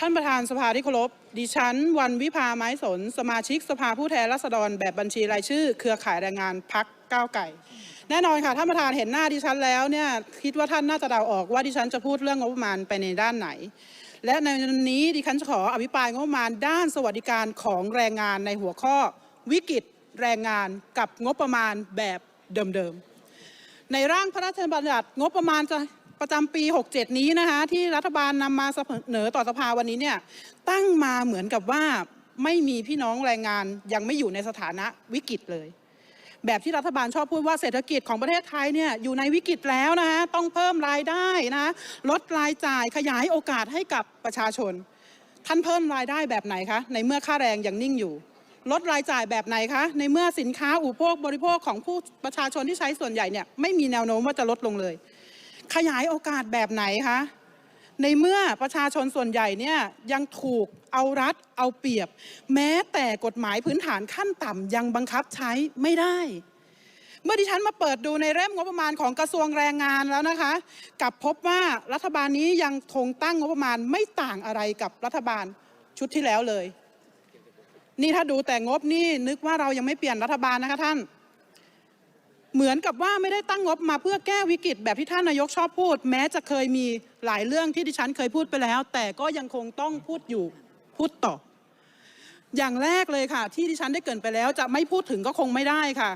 ท่านประธานสภาที่เคารพ ดิฉัน วันวิภาไม้สน สมาชิกสภาผู้แทนราษฎร แบบบัญชีรายชื่อ เครือข่ายแรงงานพักก้าวไก่ แน่นอนค่ะ ท่านประธานเห็นหน้าดิฉันแล้วเนี่ยคิดว่าท่านน่าจะเดาออกว่าดิฉันจะพูดเรื่องงบประมาณไปในด้านไหน และในวันนี้ดิฉันจะขออภิปรายงบประมาณด้านสวัสดิการของแรงงานในหัวข้อ วิกฤตแรงงานกับงบประมาณแบบเดิมๆในร่างพระราชบัญญัติงบประมาณจะ ประจำปี 67 นี้นะคะ ที่รัฐบาลนำมาเสนอต่อสภาวันนี้เนี่ยตั้งมาเหมือนกับว่าไม่มีพี่น้องแรงงานยังไม่อยู่ในสถานะวิกฤตเลย แบบที่รัฐบาลชอบพูดว่าเศรษฐกิจของประเทศไทยเนี่ยอยู่ในวิกฤตแล้วนะคะต้องเพิ่มรายได้นะลดรายจ่ายขยายโอกาสให้กับประชาชน ท่านเพิ่มรายได้แบบไหนคะในเมื่อค่าแรงยังนิ่งอยู่ลดรายจ่ายแบบไหนคะ ในเมื่อสินค้าอุปโภคบริโภคของผู้ประชาชนที่ใช้ส่วนใหญ่เนี่ยไม่มีแนวโน้มว่าจะลดลงเลย ขยายโอกาสแบบไหนคะ ในเมื่อประชาชนส่วนใหญ่เนี่ยยังถูกเอารัดเอาเปรียบ แม้แต่กฎหมายพื้นฐานขั้นต่ำยังบังคับใช้ไม่ได้ เมื่อดิฉันมาเปิดดูในเล่มงบประมาณของกระทรวงแรงงานแล้วนะคะกลับพบว่ารัฐบาลนี้ยังคงตั้งงบประมาณไม่ต่างอะไรกับรัฐบาลชุดที่แล้วเลย นี่ถ้าดูแต่งบนี่นึกว่าเรายังไม่เปลี่ยนรัฐบาลนะคะท่าน เหมือนกับว่าไม่ได้ตั้งงบมาเพื่อแก้วิกฤตแบบที่ท่านนายกชอบพูด แม้จะเคยมีหลายเรื่องที่ดิฉันเคยพูดไปแล้ว แต่ก็ยังคงต้องพูดอยู่พูดต่อ อย่างแรกเลยค่ะ ที่ดิฉันได้เกินไปแล้ว จะไม่พูดถึงก็คงไม่ได้ค่ะ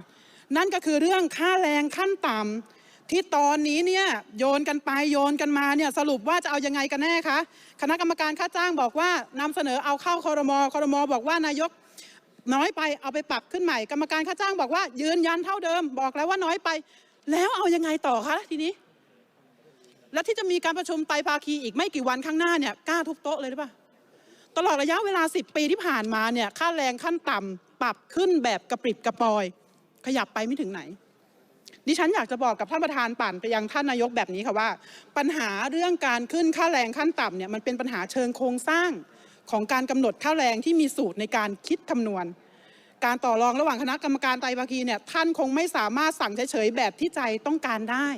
นั่นก็คือเรื่องค่าแรงขั้นต่ำที่ตอนนี้เนี่ยโยนกันไปโยนกันมาเนี่ยสรุปว่าจะเอายังไงกันแน่คะคณะกรรมการค่าจ้างบอกว่านำเสนอเอาเข้าคอรมอคอรมอบอกว่านายก น้อยไปเอาไปปรับขึ้นใหม่ กรรมการค่าจ้างบอกว่า ยืนยันเท่าเดิม บอกแล้วว่าน้อยไป แล้วเอายังไงต่อคะทีนี้ แล้วที่จะมีการประชุมไตรภาคีอีกไม่กี่วันข้างหน้าเนี่ยกล้าทุบโต๊ะเลยหรือเปล่าตลอดระยะเวลา 10 ปีที่ผ่านมาเนี่ยค่าแรงขั้นต่ำปรับขึ้นแบบกระปริบกระปอย ขยับไปไม่ถึงไหน ดิฉันอยากจะบอกกับท่านประธานป่านไปยังท่านนายกแบบนี้ค่ะว่า ปัญหาเรื่องการขึ้นค่าแรงขั้นต่ำเนี่ยมันเป็นปัญหาเชิงโครงสร้าง ของการกำหนดค่าแรงที่มีสูตรในการคิดคำนวณ การต่อรองระหว่างคณะกรรมการไตรภาคีเนี่ยท่านคงไม่สามารถสั่งเฉยๆแบบที่ใจต้องการได้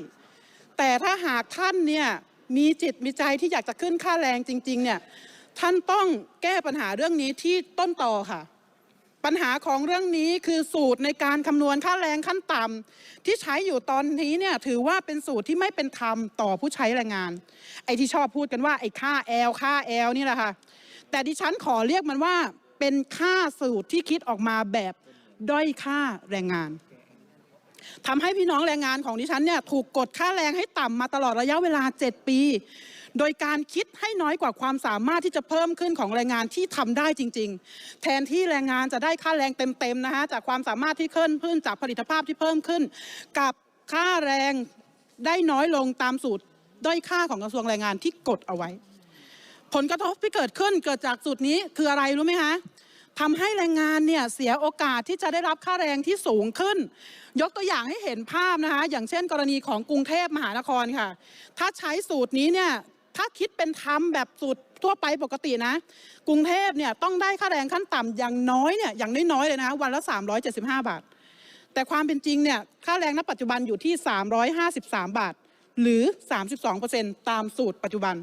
แต่ถ้าหากท่านเนี่ยมีจิตมีใจที่อยากจะขึ้นค่าแรงจริงๆเนี่ยท่านต้องแก้ปัญหาเรื่องนี้ที่ต้นต่อค่ะ ปัญหาของเรื่องนี้คือสูตรในการคำนวณค่าแรงขั้นต่ำที่ใช้อยู่ตอนนี้เนี่ยถือว่าเป็นสูตรที่ไม่เป็นธรรมต่อผู้ใช้แรงงาน ไอ้ที่ชอบพูดกันว่าไอ้ค่าแอลค่าแอลนี่แหละค่ะ แต่ดิฉันขอเรียกมันว่า เป็นค่าสูตรที่คิดออกมาแบบด้อยค่าแรงงานทำให้พี่น้องแรงงานของดิฉันเนี่ยถูกกดค่าแรงให้ต่ำมาตลอดระยะเวลา 7 ปี โดยการคิดให้น้อยกว่าความสามารถที่จะเพิ่มขึ้นของแรงงานที่ทำได้จริง ๆ แทนที่แรงงานจะได้ค่าแรงเต็มๆนะคะจากความสามารถที่เพิ่มขึ้นจากผลิตภาพที่เพิ่มขึ้น กับค่าแรงได้น้อยลงตามสูตรด้อยค่าของกระทรวงแรงงานที่กดเอาไว้ ผลกระทบที่เกิดขึ้นเกิดจากสูตรนี้คืออะไรรู้ไหมคะทำให้แรงงานเนี่ยเสียโอกาสที่จะได้รับค่าแรงที่สูงขึ้น ยกตัวอย่างให้เห็นภาพนะคะอย่างเช่น กรณีของกรุงเทพมหานครค่ะ ถ้าใช้สูตรนี้เนี่ยถ้าคิดเป็นธรรมแบบสูตรทั่วไปปกตินะ กรุงเทพเนี่ยต้องได้ค่าแรงขั้นต่ำอย่างน้อยเนี่ยอย่างน้อยๆเลยนะวันละ 375 บาท แต่ความเป็นจริงเนี่ยค่าแรงณปัจจุบันอยู่ที่ 353 บาท หรือ 32%ตามสูตรปัจจุบัน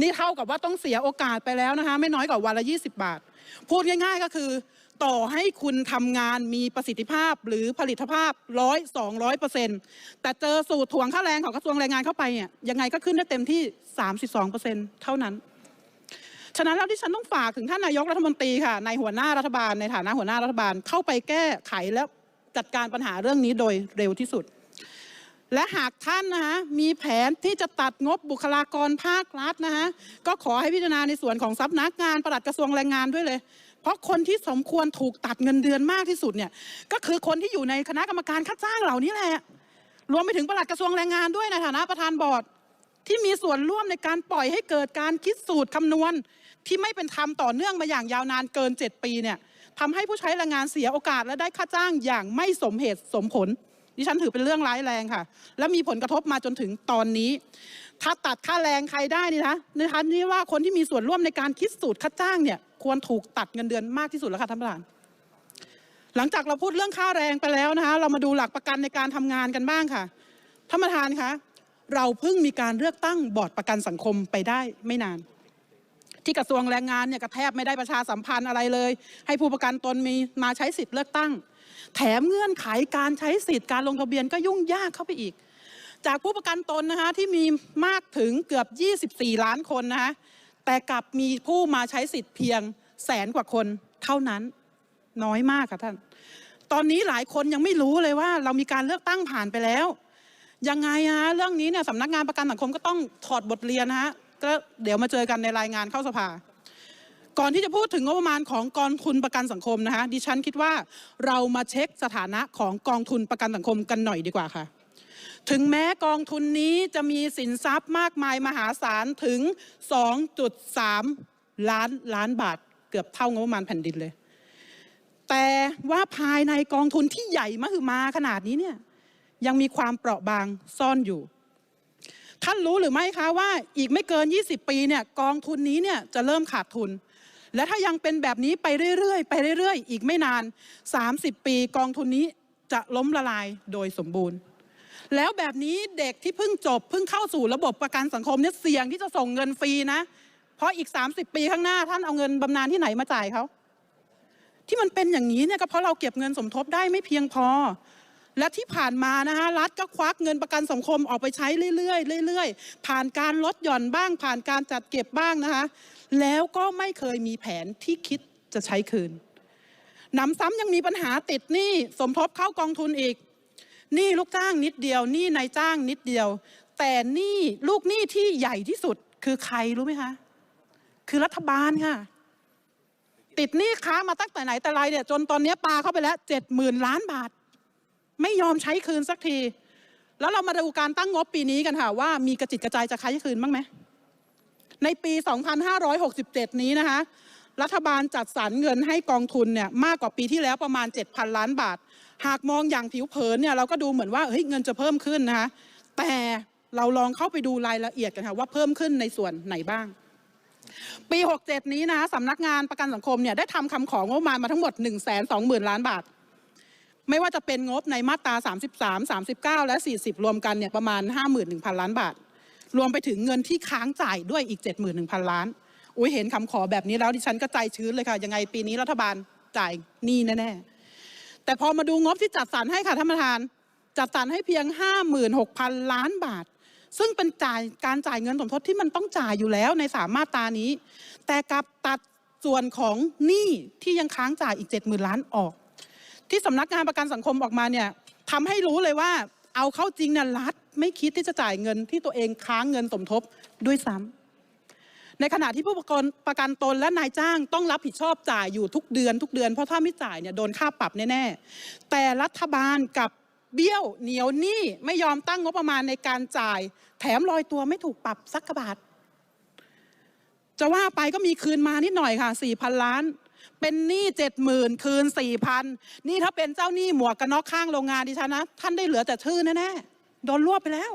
นี่เท่ากับว่าต้องเสียโอกาสไปแล้วนะคะ ไม่น้อยกว่าวันละ 20 บาท พูดง่าย ๆ ก็คือ ต่อให้คุณทำงานมีประสิทธิภาพหรือผลิตภาพร้อยสองร้อยเปอร์เซ็นต์แต่เจอสูตรถ่วงค่าแรงของกระทรวงแรงงานเข้าไปเนี่ยยังไงก็ขึ้นได้เต็มที่ 32เปอร์เซ็นต์เท่านั้นฉะนั้นแล้วที่ฉันต้องฝากถึงท่านนายกรัฐมนตรีค่ะในหัวหน้ารัฐบาลในฐานะหัวหน้ารัฐบาลเข้าไปแก้ไขและจัดการปัญหาเรื่องนี้โดยเร็วที่สุด และหากท่านนะคะมีแผนที่จะตัดงบบุคลากรภาครัฐนะคะก็ขอให้พิจารณาในส่วนของทรัพย์นักงานปลัดกระทรวงแรงงานด้วยเลย เพราะคนที่สมควรถูกตัดเงินเดือนมากที่สุดเนี่ยก็คือคนที่อยู่ในคณะกรรมการค่าจ้างเหล่านี้แหละรวมไปถึงปลัดกระทรวงแรงงานด้วยในฐานะประธานบอร์ดที่มีส่วนร่วมในการปล่อยให้เกิดการคิดสูตรคำนวณ ที่ไม่เป็นธรรมต่อเนื่องมาอย่างยาวนานเกิน 7 ปีเนี่ยทำให้ผู้ใช้แรงงานเสียโอกาสและได้ค่าจ้างอย่างไม่สมเหตุสมผล ดิฉันถือเป็นเรื่องร้ายแรงค่ะ และมีผลกระทบมาจนถึงตอนนี้ ถ้าตัดค่าแรงใครได้นี่นะนะคะนี่ว่าคนที่มีส่วนร่วมในการคิดสูตรค่าจ้างเนี่ยควรถูกตัดเงินเดือนมากที่สุดแล้วค่ะท่านประธานหลังจากเราพูดเรื่องค่าแรงไปแล้วนะคะ เรามาดูหลักประกันในการทำงานกันบ้างค่ะท่านประธานคะเราเพิ่งมีการเลือกตั้งบอร์ดประกันสังคมไปได้ไม่นาน ที่กระทรวงแรงงานเนี่ยก็แทบไม่ได้ประชาสัมพันธ์อะไรเลย ให้ผู้ประกันตนมีมาใช้สิทธิ์เลือกตั้ง แถมเงื่อนไขการใช้สิทธิ์การลงทะเบียนก็ยุ่งยากเข้าไปอีก จากผู้ประกันตนนะคะที่มีมากถึงเกือบ 24 ล้านคนนะคะแต่กลับมีผู้มาใช้สิทธิ์เพียงแสนกว่าคนเท่านั้นน้อยมากค่ะท่าน ตอนนี้หลายคนยังไม่รู้เลยว่า เรามีการเลือกตั้งผ่านไปแล้ว ยังไงฮะเรื่องนี้เนี่ยสำนักงานประกันสังคมก็ต้องถอดบทเรียนนะฮะก็เดี๋ยวมาเจอกันในรายงานเข้าสภา ก่อนที่จะพูดถึงงบประมาณของกองทุนประกันสังคมนะคะดิฉันคิดว่าเรามาเช็คสถานะของกองทุนประกันสังคมกันหน่อยดีกว่าค่ะ ถึงแม้กองทุนนี้จะมีสินทรัพย์มากมายมหาศาลถึง 2.3 ล้านล้านบาท เกือบเท่างบประมาณแผ่นดินเลย แต่ว่าภายในกองทุนที่ใหญ่มหึมาขนาดนี้เนี่ยยังมีความเปราะบางซ่อนอยู่ท่านรู้หรือไม่คะว่าอีกไม่เกิน 20 ปีเนี่ยกองทุนนี้เนี่ยจะเริ่มขาดทุน และถ้ายังเป็นแบบนี้ไปเรื่อยๆ ไปเรื่อยๆ อีกไม่นาน 30 ปีกองทุนนี้จะล้มละลายโดยสมบูรณ์ แล้วแบบนี้เด็กที่เพิ่งจบเพิ่งเข้าสู่ระบบประกันสังคมเนี่ยเสี่ยงที่จะส่งเงินฟรีนะ เพราะอีก 30 ปีข้างหน้าท่านเอาเงินบำนาญที่ไหนมาจ่ายเขาที่มันเป็นอย่างนี้เนี่ยก็เพราะเราเก็บเงินสมทบได้ไม่เพียงพอ และที่ผ่านมานะคะรัฐก็ควักเงินประกันสังคมออกไปใช้เรื่อยๆเรื่อยๆ ผ่านการลดหย่อนบ้าง ผ่านการจัดเก็บบ้างนะคะแล้วก็ไม่เคยมีแผนที่คิดจะใช้คืนหนำซ้ำยังมีปัญหาติดหนี้สมทบเข้ากองทุนอีกหนี้ลูกจ้างนิดเดียวหนี้นายจ้างนิดเดียว แต่หนี้ลูกหนี้ที่ใหญ่ที่สุดคือใครรู้ไหมคะคือรัฐบาลค่ะ ติดหนี้ค้ามาตั้งแต่ไหนแต่ไรเนี่ยจนตอนนี้ปลาเข้าไปแล้วเจ็ดหมื่นล้านบาท ไม่ยอมใช้คืนสักที แล้วเรามาดูการตั้งงบปีนี้กันค่ะ ว่ามีกระจิตกระจายจะใช้คืนบ้างไหมในปี 2567 นี้นะคะ รัฐบาลจัดสรรเงินให้กองทุนเนี่ยมากกว่าปีที่แล้วประมาณ 7,000 ล้านบาท หากมองอย่างผิวเผินเนี่ยเราก็ดูเหมือนว่าเฮ้ยเงินจะเพิ่มขึ้นนะคะ แต่เราลองเข้าไปดูรายละเอียดกันค่ะว่าเพิ่มขึ้นในส่วนไหนบ้าง ปี 67 นี้นะสำนักงานประกันสังคมเนี่ยได้ทำคำของงบประมาณมาทั้งหมด 1 2 0 0 0 0 ล้านบาท ไม่ว่าจะเป็นงบในมาตรา 33 39 และ 40 รวมกันเนี่ยประมาณ 51,000 ล้านบาท รวมไปถึงเงินที่ค้างจ่ายด้วยอีก 71,000 ล้าน อุ้ยเห็นคำขอแบบนี้แล้วดิฉันก็ใจชื้นเลยค่ะ ยังไงปีนี้รัฐบาลจ่ายหนี้แน่ๆ แต่พอมาดูงบที่จัดสรรให้ค่ะท่านประธาน จัดสรรให้เพียง 56,000 ล้านบาท ซึ่งเป็นจ่ายการจ่ายเงินสมทบที่มันต้องจ่ายอยู่แล้วในสามมาตรานี้ แต่กลับตัดส่วนของหนี้ที่ยังค้างจ่ายอีก 70,000 ล้านออก ที่สำนักงานประกันสังคมออกมาเนี่ยทำให้รู้เลยว่า เอาเข้าจริงเนี่ยรัฐไม่คิดที่จะจ่ายเงินที่ตัวเองค้างเงินสมทบด้วยซ้ำในขณะที่ผู้ประกันประกันตนและนายจ้างต้องรับผิดชอบจ่ายอยู่ทุกเดือน ทุกเดือนเพราะถ้าไม่จ่ายเนี่ยโดนค่าปรับแน่ๆแต่รัฐบาลกับเบี้ยวเหนียวหนี้ไม่ยอมตั้งงบประมาณในการจ่าย แถมลอยตัวไม่ถูกปรับสักกะบาทจะว่าไปก็มีคืนมานิดหน่อยค่ะสี่พันล้าน เป็นหนี้เจ็ดหมื่นคืนสี่พันนี่ถ้าเป็นเจ้าหนี้หมวกกันน็อกข้างโรงงานดิฉันนะ ท่านได้เหลือแต่ชื่อแน่ๆโดนรวบไปแล้ว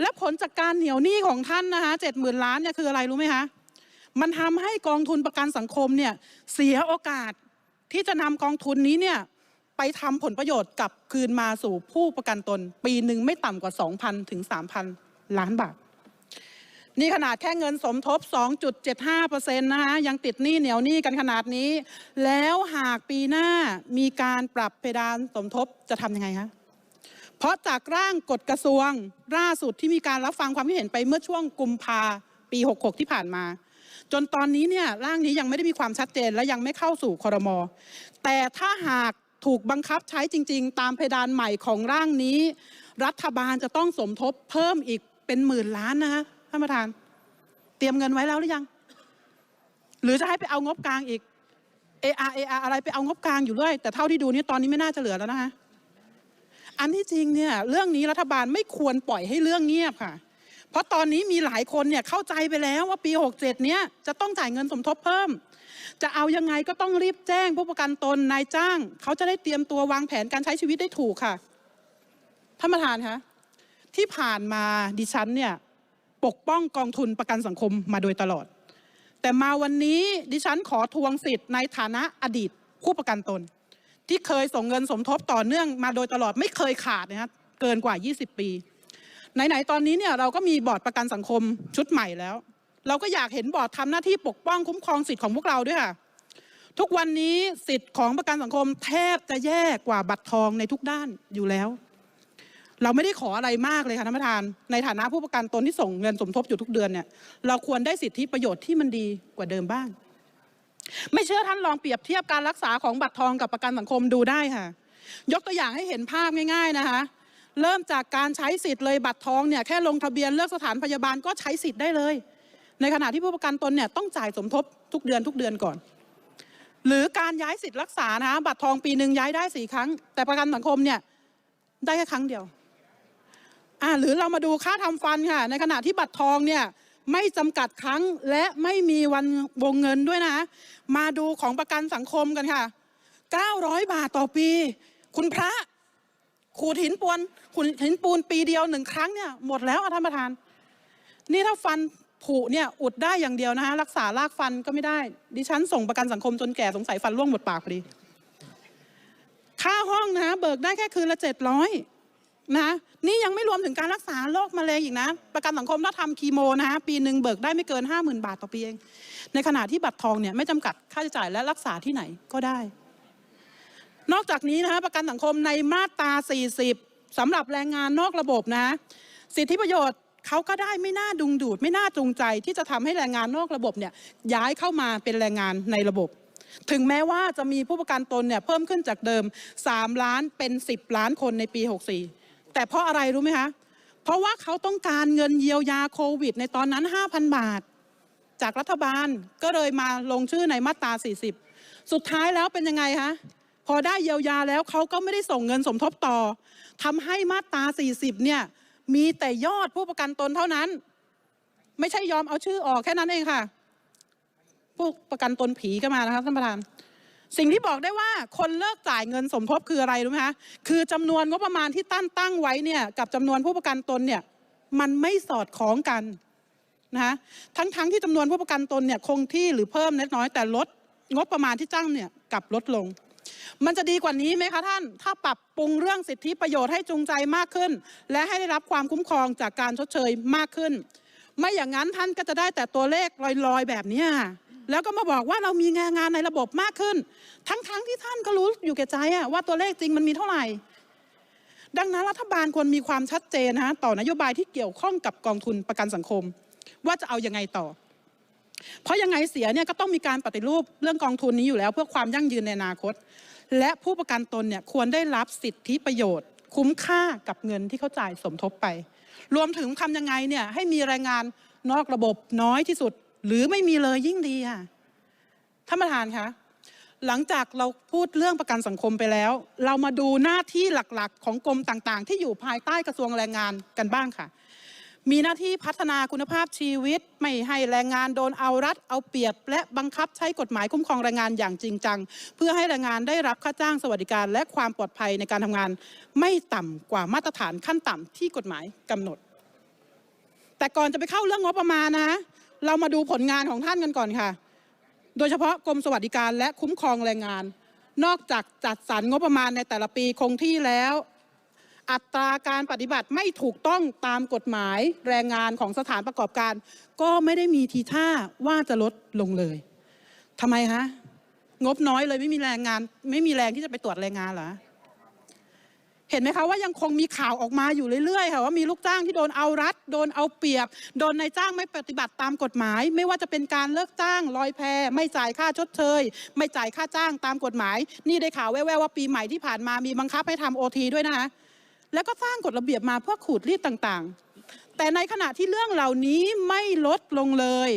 และผลจากการเหนียวหนี้ของท่านนะคะเจ็ดหมื่นล้านเนี่ยคืออะไรรู้ไหมคะมันทำให้กองทุนประกันสังคมเนี่ยเสียโอกาสที่จะนำกองทุนนี้เนี่ยไปทำผลประโยชน์กลับคืนมาสู่ผู้ประกันตน ปีหนึ่งไม่ต่ำกว่า 2,000 ถึง 3,000 ล้านบาท นี่ขนาดแค่เงินสมทบ 2.75%นะคะยังติดหนี้เหนียวหนี้กันขนาดนี้ แล้วหากปีหน้ามีการปรับเพดานสมทบจะทำยังไงคะเพราะจากร่างกฎกระทรวงล่าสุดที่มีการรับฟังความคิดเห็นไปเมื่อช่วงกุมภาปี 66 ที่ผ่านมา จนตอนนี้เนี่ยร่างนี้ยังไม่ได้มีความชัดเจนและยังไม่เข้าสู่คอรมอแต่ถ้าหากถูกบังคับใช้จริง ๆ ตามเพดานใหม่ของร่างนี้ รัฐบาลจะต้องสมทบเพิ่มอีกเป็นหมื่นล้านนะคะ ท่านประธาน เตรียมเงินไว้แล้วหรือยัง หรือจะให้ไปเอางบกลางอีก AR AR อะไรไปเอางบกลางอยู่เรื่อยแต่เท่าที่ดูนี่ตอนนี้ไม่น่าจะเหลือแล้วนะคะอันที่จริงเนี่ยเรื่องนี้รัฐบาลไม่ควรปล่อยให้เรื่องเงียบค่ะ เพราะตอนนี้มีหลายคนเนี่ยเข้าใจไปแล้วว่าปี 67 เนี้ยจะต้องจ่ายเงินสมทบเพิ่ม จะเอายังไงก็ต้องรีบแจ้งผู้ประกันตนนายจ้าง เขาจะได้เตรียมตัววางแผนการใช้ชีวิตได้ถูกค่ะท่านประธานคะที่ผ่านมาดิฉันเนี่ย ปกป้องกองทุนประกันสังคมมาโดยตลอด แต่มาวันนี้ดิฉันขอทวงสิทธิ์ในฐานะอดีตผู้ประกันตน ที่เคยส่งเงินสมทบต่อเนื่องมาโดยตลอดไม่เคยขาดนะครับเกินกว่า 20 ปี ไหนๆตอนนี้เนี่ยเราก็มีบอร์ดประกันสังคมชุดใหม่แล้ว เราก็อยากเห็นบอร์ดทำหน้าที่ปกป้องคุ้มครองสิทธิ์ของพวกเราด้วยค่ะทุกวันนี้สิทธิ์ของประกันสังคมแทบจะแย่กว่าบัตรทองในทุกด้านอยู่แล้ว เราไม่ได้ขออะไรมากเลยค่ะท่านประธาน ในฐานะผู้ประกันตนที่ส่งเงินสมทบอยู่ทุกเดือนเนี่ย เราควรได้สิทธิประโยชน์ที่มันดีกว่าเดิมบ้าง ไม่เชื่อท่านลองเปรียบเทียบการรักษาของบัตรทองกับประกันสังคมดูได้ค่ะ ยกตัวอย่างให้เห็นภาพง่าย ๆนะคะ เริ่มจากการใช้สิทธิ์เลยบัตรทองเนี่ยแค่ลงทะเบียนเลือกสถานพยาบาลก็ใช้สิทธิ์ได้เลย ในขณะที่ผู้ประกันตนเนี่ยต้องจ่ายสมทบทุกเดือนทุกเดือนก่อนหรือการย้ายสิทธิ์รักษานะบัตรทองปีหนึ่งย้ายได้สี่ครั้ง แต่ประกันสังคมเนี่ยได้แค่ครั้งเดียว หรือเรามาดูค่าทำฟันค่ะ ในขณะที่บัตรทองเนี่ยไม่จำกัดครั้งและไม่มีวันวงเงินด้วยนะ มาดูของประกันสังคมกันค่ะ 900 บาทต่อปี คุณพระขูดหินปวนขูดหินปูนปีเดียวหนึ่งครั้งเนี่ยหมดแล้วอะท่านประธาน นี่ถ้าฟันผุเนี่ยอุดได้อย่างเดียวนะคะรักษารากฟันก็ไม่ได้ ดิฉันส่งประกันสังคมจนแก่สงสัยฟันร่วงหมดปากพอดี ค่าห้องนะคะเบิกได้แค่คืนละเจ็ดร้อย นะนี่ยังไม่รวมถึงการรักษาโรคมะเร็งอีกนะ ประกันสังคมถ้าทำคีโมนะคะปีหนึ่งเบิกได้ไม่เกินห้าหมื่นบาทต่อปีเอง ในขณะที่บัตรทองเนี่ยไม่จำกัดค่าใช้จ่ายและรักษาที่ไหนก็ได้ นอกจากนี้นะคะประกันสังคมในมาตรา 40สำหรับแรงงานนอกระบบนะสิทธิประโยชน์เขาก็ได้ไม่น่าดึงดูด ไม่น่าจูงใจ ที่จะทำให้แรงงานนอกระบบเนี่ยย้ายเข้ามาเป็นแรงงานในระบบ ถึงแม้ว่าจะมีผู้ประกันตนเนี่ยเพิ่มขึ้นจากเดิม 3 ล้านเป็น 10 ล้านคนในปี 64 แต่เพราะอะไรรู้ไหมคะ เพราะว่าเขาต้องการเงินเยียวยาโควิด ในตอนนั้น 5,000 บาท จากรัฐบาลก็เลยมาลงชื่อในมาตรา 40 สุดท้ายแล้วเป็นยังไงคะ พอได้เยียวยาแล้วเขาก็ไม่ได้ส่งเงินสมทบต่อทำให้มาตรา 40 เนี่ยมีแต่ยอดผู้ประกันตนเท่านั้น ไม่ใช่ยอมเอาชื่อออกแค่นั้นเองค่ะ ผู้ประกันตนผีก็มานะคะท่านประธาน สิ่งที่บอกได้ว่าคนเลิกจ่ายเงินสมทบคืออะไรรู้ไหมคะคือจำนวนงบประมาณที่ตั้งตั้งไว้เนี่ยกับจำนวนผู้ประกันตนเนี่ยมันไม่สอดคล้องกันนะคะทั้งทั้งที่จำนวนผู้ประกันตนเนี่ยคงที่หรือเพิ่มเล็กน้อยแต่ลดงบประมาณที่จ้างเนี่ยกลับลดลง มันจะดีกว่านี้ไหมคะท่าน ถ้าปรับปรุงเรื่องสิทธิประโยชน์ให้จูงใจมากขึ้น และให้ได้รับความคุ้มครองจากการชดเชยมากขึ้น ไม่อย่างนั้นท่านก็จะได้แต่ตัวเลขลอยๆ แบบนี้ แล้วก็มาบอกว่าเรามีงานงานในระบบมากขึ้น ทั้งๆทที่ท่านก็รู้อยู่แก่ใจอะว่าตัวเลขจริงมันมีเท่าไหร่ ดังนั้นรัฐบาลควรมีความชัดเจนนะฮะต่อนโยบายที่เกี่ยวข้องกับกองทุนประกันสังคม ว่าจะเอายังไงต่อ เพราะยังไงเสียเนี่ยก็ต้องมีการปฏิรูปเรื่องกองทุนนี้อยู่แล้ว เพื่อความยั่งยืนในอนาคต และผู้ประกันตนเนี่ยควรได้รับสิทธิประโยชน์ คุ้มค่ากับเงินที่เขาจ่ายสมทบไป รวมถึงทำยังไงเนี่ยให้มีแรงงานนอกระบบน้อยที่สุด หรือไม่มีเลยยิ่งดีค่ะท่านประธานคะหลังจากเราพูดเรื่องประกันสังคมไปแล้ว เรามาดูหน้าที่หลักๆ ของกรมต่างๆ ที่อยู่ภายใต้กระทรวงแรงงานกันบ้างค่ะ มีหน้าที่พัฒนาคุณภาพชีวิต ไม่ให้แรงงานโดนเอารัด เอาเปรียบ และบังคับใช้กฎหมายคุ้มครองแรงงานอย่างจริงจัง เพื่อให้แรงงานได้รับค่าจ้างสวัสดิการ และความปลอดภัยในการทำงาน ไม่ต่ำกว่ามาตรฐานขั้นต่ำที่กฎหมายกำหนด แต่ก่อนจะไปเข้าเรื่องงบประมาณนะ เรามาดูผลงานของท่านกันก่อนค่ะ โดยเฉพาะกรมสวัสดิการและคุ้มครองแรงงาน นอกจากจัดสรรงบประมาณในแต่ละปีคงที่แล้ว อัตราการปฏิบัติไม่ถูกต้องตามกฎหมายแรงงานของสถานประกอบการ ก็ไม่ได้มีทีท่าว่าจะลดลงเลยทำไมคะงบน้อยเลยไม่มีแรงงาน ไม่มีแรงที่จะไปตรวจแรงงานเหรอ เห็นไหมคะว่ายังคงมีข่าวออกมาอยู่เรื่อยๆค่ะว่ามีลูกจ้างที่โดนเอารัด โดนเอาเปรียบ โดนนายจ้างไม่ปฏิบัติตามกฎหมาย ไม่ว่าจะเป็นการเลิกจ้างลอยแพไม่จ่ายค่าชดเชย ไม่จ่ายค่าจ้างตามกฎหมาย นี่ได้ข่าวแว่วๆว่าปีใหม่ที่ผ่านมามีบังคับให้ทำโอทีด้วยนะคะแล้วก็สร้างกฎระเบียบมาเพื่อขูดรีดต่างๆ แต่ในขณะที่เรื่องเหล่านี้ไม่ลดลงเลย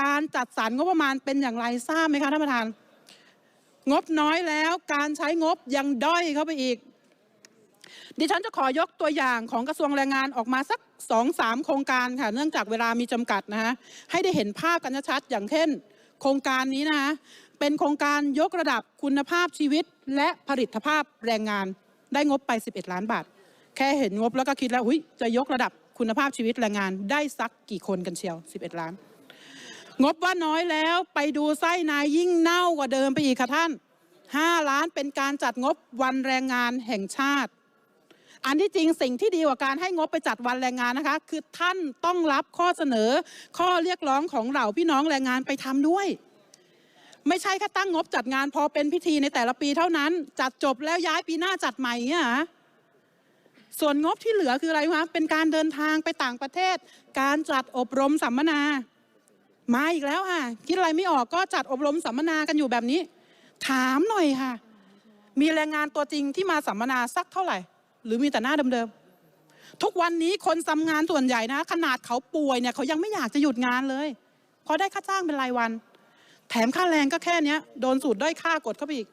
การจัดสรรงบประมาณเป็นอย่างไรทราบไหมคะท่านประธาน งบน้อยแล้วการใช้งบยังด้อยเข้าไปอีก ดิฉันจะขอยกตัวอย่างของกระทรวงแรงงานออกมาสักสองสามโครงการค่ะ เนื่องจากเวลามีจำกัดนะคะให้ได้เห็นภาพกันชัดอย่างเช่น โครงการนี้นะคะเป็นโครงการยกระดับคุณภาพชีวิต และผลิตภาพแรงงานได้งบไป 11 ล้านบาท แค่เห็นงบแล้วก็คิดแล้วหุยจะยกระดับคุณภาพชีวิตแรงงานได้สักกี่คนกันเชียว 11 ล้าน งบว่าน้อยแล้วไปดูไส้นายยิ่งเน่ากว่าเดิมไปอีกค่ะท่าน 5 ล้านเป็นการจัดงบวันแรงงานแห่งชาติ อันที่จริงสิ่งที่ดีกว่าการให้งบไปจัดวันแรงงานนะคะ คือท่านต้องรับข้อเสนอ ข้อเรียกร้องของเหล่าพี่น้องแรงงานไปทำด้วย ไม่ใช่แค่ตั้งงบจัดงานพอเป็นพิธีในแต่ละปีเท่านั้น จัดจบแล้วย้ายปีหน้าจัดใหม่เนี่ยส่วนงบที่เหลือคืออะไรคะเป็นการเดินทางไปต่างประเทศ การจัดอบรมสัมมนา มาอีกแล้วค่ะ คิดอะไรไม่ออกก็จัดอบรมสัมมนากันอยู่แบบนี้ ถามหน่อยค่ะ มีแรงงานตัวจริงที่มาสัมมนาสักเท่าไหร่ หรือมีแต่หน้าเดิมๆทุกวันนี้คนทำงานส่วนใหญ่นะ ขนาดเขาป่วยเนี่ยเขายังไม่อยากจะหยุดงานเลยเพราะได้ค่าจ้างเป็นรายวัน แถมค่าแรงก็แค่เนี้ยโดนสูตรด้อยค่ากดเข้าไปอีก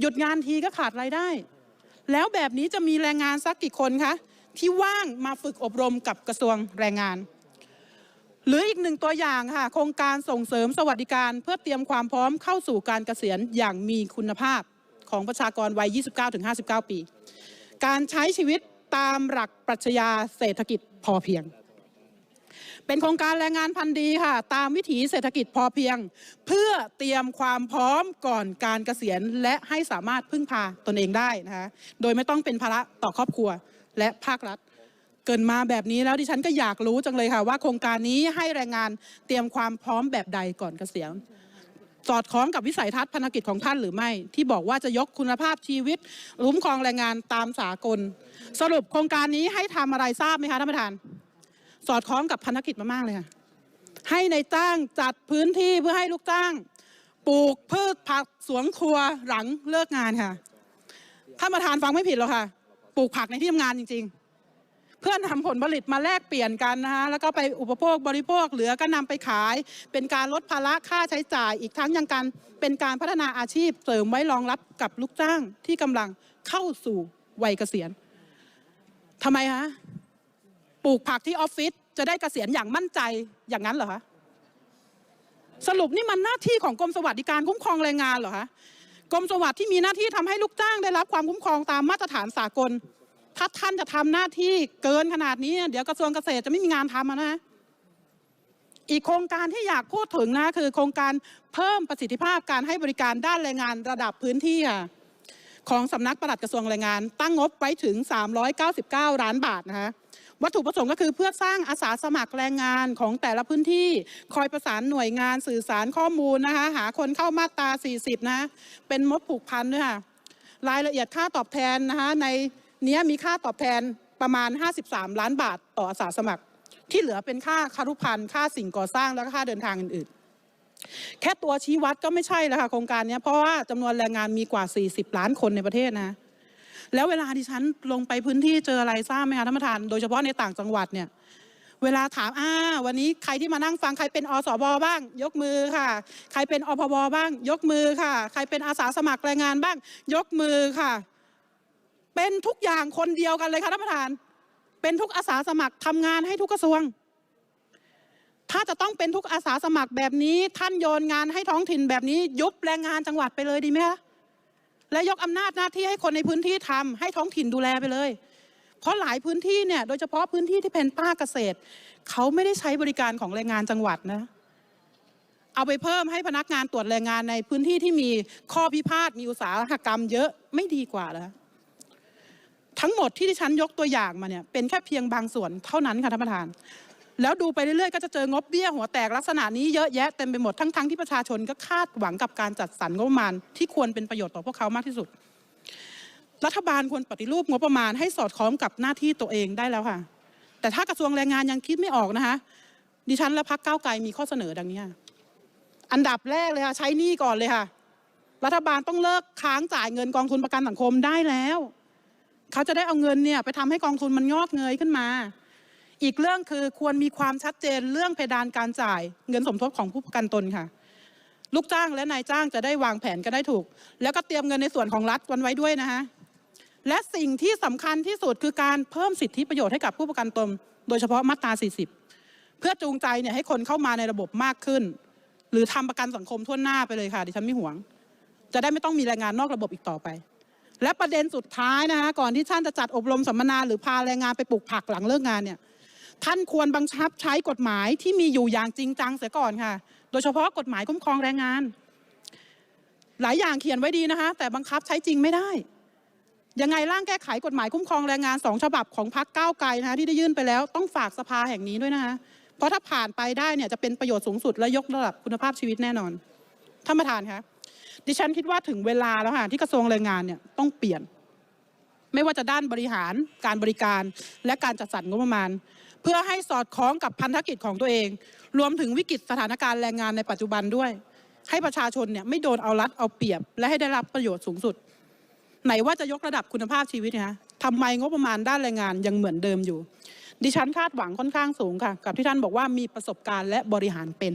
หยุดงานทีก็ขาดรายได้ แล้วแบบนี้จะมีแรงงานสักกี่คนคะที่ว่างมาฝึกอบรมกับกระทรวงแรงงาน หรืออีกหนึ่งตัวอย่างค่ะ โครงการส่งเสริมสวัสดิการเพื่อเตรียมความพร้อมเข้าสู่การเกษียณอย่างมีคุณภาพของประชากรวัย 29-59 ปี การใช้ชีวิตตามหลักปรัชญาเศรษฐกิจพอเพียง เป็นโครงการแรงงานพันธ์ดีค่ะ ตามวิถีเศรษฐกิจพอเพียง เพื่อเตรียมความพร้อมก่อนการเกษียณ และให้สามารถพึ่งพาตนเองได้นะคะโดยไม่ต้องเป็นภาระต่อครอบครัวและภาครัฐเกินมาแบบนี้แล้วดิฉันก็อยากรู้จังเลยค่ะ ว่าโครงการนี้ให้แรงงานเตรียมความพร้อมแบบใดก่อนเกษียณ สอดคล้องกับวิสัยทัศน์พันธกิจของท่านหรือไม่ ที่บอกว่าจะยกคุณภาพชีวิตลุ้มครองแรงงานตามสากล สรุปโครงการนี้ให้ทำอะไรทราบไหมคะท่านประธาน สอดคล้องกับพันธกิจมากๆเลยค่ะให้ในจ้างจัดพื้นที่เพื่อให้ลูกจ้าง ปลูกพืชผักสวนครัวหลังเลิกงานค่ะท่านประธานฟังไม่ผิดหรอกค่ะ ปลูกผักในที่ทำงานจริง ๆ พื่อนำผลผลิตมาแลกเปลี่ยนกันนะคะแล้วก็ไปอุปโภคบริโภคเหลือก็นำไปขาย เป็นการลดภาระค่าใช้จ่าย อีกทั้งยังการเป็นการพัฒนาอาชีพเสริมไว้รองรับกับลูกจ้างที่กำลังเข้าสู่วัยเกษียณทำไมคะปลูกผักที่ออฟฟิศจะได้เกษียณอย่างมั่นใจอย่างนั้นเหรอคะสรุปนี่มันหน้าที่ของกรมสวัสดิการคุ้มครองแรงงานเหรอคะกรมสวัสดิ์ที่มีหน้าที่ทำให้ลูกจ้างได้รับความคุ้มครองตามมาตรฐานสากล ถ้าท่านจะทำหน้าที่เกินขนาดนี้ เดี๋ยวกระทรวงเกษตรจะไม่มีงานทำอะนะ อีกโครงการที่อยากพูดถึงนะคือโครงการเพิ่มประสิทธิภาพการให้บริการด้านแรงงานระดับพื้นที่ค่ะของสำนักปลัดกระทรวงแรงงาน ตั้งงบไว้ถึง 399 ล้านบาทนะคะวัตถุประสงค์ก็คือเพื่อสร้างอาสาสมัครแรงงานของแต่ละพื้นที่ คอยประสานหน่วยงานสื่อสารข้อมูลนะคะ หาคนเข้ามาตรา 40 นะ เป็นมดผูกพันด้วยค่ะ รายละเอียดค่าตอบแทนนะคะใน นี้ยมีค่าตอบแทนประมาณ 53 ล้านบาทต่ออาสาสมัคร ที่เหลือเป็นค่าคารุพันธ์ค่าสิ่งก่อสร้างและค่าเดินทางอื่นๆ แค่ตัวชี้วัดก็ไม่ใช่แล้วค่ะโครงการนี้เพราะว่าจำนวนแรงงานมีกว่า 40 ล้านคนในประเทศนะแล้วเวลาดิฉันลงไปพื้นที่เจออะไรทราบไหมคะท่านประธาน โดยเฉพาะในต่างจังหวัดเนี่ยเวลาถามอ่าวันนี้ใครที่มานั่งฟังใครเป็นอสบบ้าง ยกมือค่ะ ใครเป็นอพบบ้าง ยกมือค่ะ ใครเป็นอาสาสมัครแรงงานบ้าง ยกมือค่ะ เป็นทุกอย่างคนเดียวกันเลยค่ะท่านประธาน เป็นทุกอาสาสมัครทำงานให้ทุกกระทรวง ถ้าจะต้องเป็นทุกอาสาสมัครแบบนี้ ท่านโยนงานให้ท้องถิ่นแบบนี้ ยุบแรงงานจังหวัดไปเลยดีไหมคะและยกอำนาจหน้าที่ให้คนในพื้นที่ทำให้ท้องถิ่นดูแลไปเลย เพราะหลายพื้นที่เนี่ยโดยเฉพาะพื้นที่ที่เป็นภาเกษตร เขาไม่ได้ใช้บริการของแรงงานจังหวัดนะเอาไปเพิ่มให้พนักงานตรวจแรงงานในพื้นที่ที่มีข้อพิพาทมีอุตสาหกรรมเยอะไม่ดีกว่าเหรอ ทั้งหมดที่ดิฉันยกตัวอย่างมาเนี่ยเป็นแค่เพียงบางส่วนเท่านั้นค่ะท่านประธาน แล้วดูไปเรื่อยๆก็จะเจองบเบี้ยหัวแตกลักษณะนี้เยอะแยะเต็มไปหมดทั้งๆที่ประชาชนก็คาดหวังกับการจัดสรรงบประมาณ ที่ควรเป็นประโยชน์ต่อพวกเขามากที่สุด รัฐบาลควรปฏิรูปงบประมาณให้สอดคล้องกับหน้าที่ตัวเองได้แล้วค่ะ แต่ถ้ากระทรวงแรงงานยังคิดไม่ออกนะคะ ดิฉันและพักเก้าวไกลมีข้อเสนอดังนี้อันดับแรกเลยค่ะใช้หนี้ก่อนเลยค่ะ รัฐบาลต้องเลิกค้างจ่ายเงินกองทุนประกันสังคมได้แล้ว เขาจะได้เอาเงินเนี่ยไปทำให้กองทุนมันงอกเงยขึ้นมา อีกเรื่องคือควรมีความชัดเจนเรื่องเพดานการจ่ายเงินสมทบของผู้ประกันตนค่ะ ลูกจ้างและนายจ้างจะได้วางแผนกันได้ถูก แล้วก็เตรียมเงินในส่วนของรัฐวันไว้ด้วยนะคะและสิ่งที่สำคัญที่สุดคือการเพิ่มสิทธิประโยชน์ให้กับผู้ประกันตน โดยเฉพาะมาตรา 40 เพื่อจูงใจเนี่ยให้คนเข้ามาในระบบมากขึ้น หรือทำประกันสังคมทั่วหน้าไปเลยค่ะ ดิฉันไม่หวง จะได้ไม่ต้องมีแรงงานนอกระบบอีกต่อไป และประเด็นสุดท้ายนะคะก่อนที่ท่านจะจัดอบรมสัมมนาหรือพาแรงงานไปปลูกผักหลังเลิกงานเนี่ยท่านควรบังคับใช้กฎหมายที่มีอยู่อย่างจริงจังเสียก่อนค่ะ โดยเฉพาะกฎหมายคุ้มครองแรงงาน หลายอย่างเขียนไว้ดีนะคะ แต่บังคับใช้จริงไม่ได้ ยังไงร่างแก้ไขกฎหมายคุ้มครองแรงงานสองฉบับของพักก้าวไกลนะคะที่ได้ยื่นไปแล้วต้องฝากสภาแห่งนี้ด้วยนะคะเพราะถ้าผ่านไปได้เนี่ยจะเป็นประโยชน์สูงสุดและยกระดับคุณภาพชีวิตแน่นอนท่านประธานคะ ดิฉันคิดว่าถึงเวลาแล้วค่ะที่กระทรวงแรงงานเนี่ยต้องเปลี่ยน ไม่ว่าจะด้านบริหารการบริการและการจัดสรรงบประมาณ เพื่อให้สอดคล้องกับพันธกิจของตัวเอง รวมถึงวิกฤตสถานการณ์แรงงานในปัจจุบันด้วย ให้ประชาชนเนี่ยไม่โดนเอารัดเอาเปรียบ และให้ได้รับประโยชน์สูงสุด ไหนว่าจะยกระดับคุณภาพชีวิตนะคะทำไมงบประมาณด้านแรงงานยังเหมือนเดิมอยู่ ดิฉันคาดหวังค่อนข้างสูงค่ะ กับที่ท่านบอกว่ามีประสบการณ์และบริหารเป็น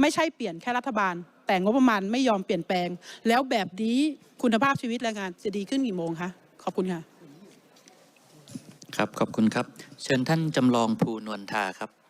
ไม่ใช่เปลี่ยนแค่รัฐบาล แต่งบประมาณไม่ยอมเปลี่ยนแปลง แล้วแบบนี้คุณภาพชีวิตแรงงานจะดีขึ้นกี่โมงคะขอบคุณค่ะ ครับขอบคุณครับ เชิญท่านจำลองภูนวลทาครับ